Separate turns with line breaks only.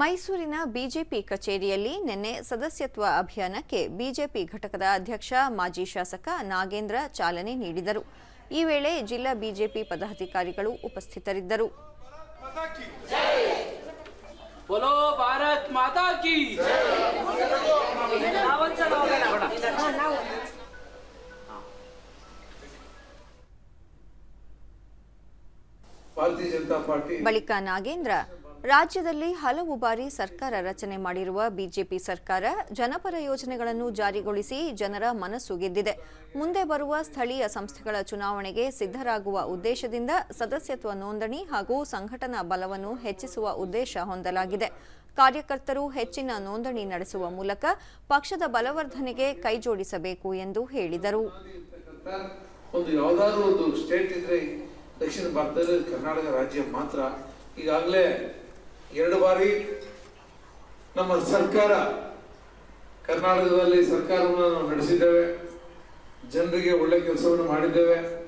ಮೈಸೂರಿನ ಬಿಜೆಪಿ ಕಚೇರಿಯಲ್ಲಿ ನಿನ್ನೆ ಸದಸ್ಯತ್ವ ಅಭಿಯಾನಕ್ಕೆ ಬಿಜೆಪಿ ಘಟಕದ ಅಧ್ಯಕ್ಷ ಮಾಜಿ ಶಾಸಕ ನಾಗೇಂದ್ರ ಚಾಲನೆ ನೀಡಿದರು. ಈ ವೇಳೆ ಜಿಲ್ಲಾ ಬಿಜೆಪಿ ಪದಾಧಿಕಾರಿಗಳು ಉಪಸ್ಥಿತರಿದ್ದರು. ಬಳಿಕ ನಾಗೇಂದ್ರ ರಾಜ್ಯದಲ್ಲಿ ಹಲವು ಬಾರಿ ಸರ್ಕಾರ ರಚನೆ ಮಾಡಿರುವ ಬಿಜೆಪಿ ಸರ್ಕಾರ ಜನಪರ ಯೋಜನೆಗಳನ್ನು ಜಾರಿಗೊಳಿಸಿ ಜನರ ಮನಸ್ಸು ಗೆದ್ದಿದೆ. ಮುಂದೆ ಬರುವ ಸ್ಥಳೀಯ ಸಂಸ್ಥೆಗಳ ಚುನಾವಣೆಗೆ ಸಿದ್ಧರಾಗುವ ಉದ್ದೇಶದಿಂದ ಸದಸ್ಯತ್ವ ನೋಂದಣಿ ಹಾಗೂ ಸಂಘಟನಾ ಬಲವನ್ನು ಹೆಚ್ಚಿಸುವ ಉದ್ದೇಶ ಹೊಂದಲಾಗಿದೆ. ಕಾರ್ಯಕರ್ತರು ಹೆಚ್ಚಿನ ನೋಂದಣಿ ನಡೆಸುವ ಮೂಲಕ ಪಕ್ಷದ ಬಲವರ್ಧನೆಗೆ ಕೈಜೋಡಿಸಬೇಕು ಎಂದು ಹೇಳಿದರು.
ದಕ್ಷಿಣ ಭಾರತದಲ್ಲಿ ಕರ್ನಾಟಕ ರಾಜ್ಯ ಮಾತ್ರ ಈಗಾಗಲೇ ಎರಡು ಬಾರಿ ನಮ್ಮ ಸರ್ಕಾರ ಕರ್ನಾಟಕದಲ್ಲಿ ಸರ್ಕಾರವನ್ನು ನಾವು ನಡೆಸಿದ್ದೇವೆ. ಜನರಿಗೆ ಒಳ್ಳೆ ಕೆಲಸವನ್ನು ಮಾಡಿದ್ದೇವೆ.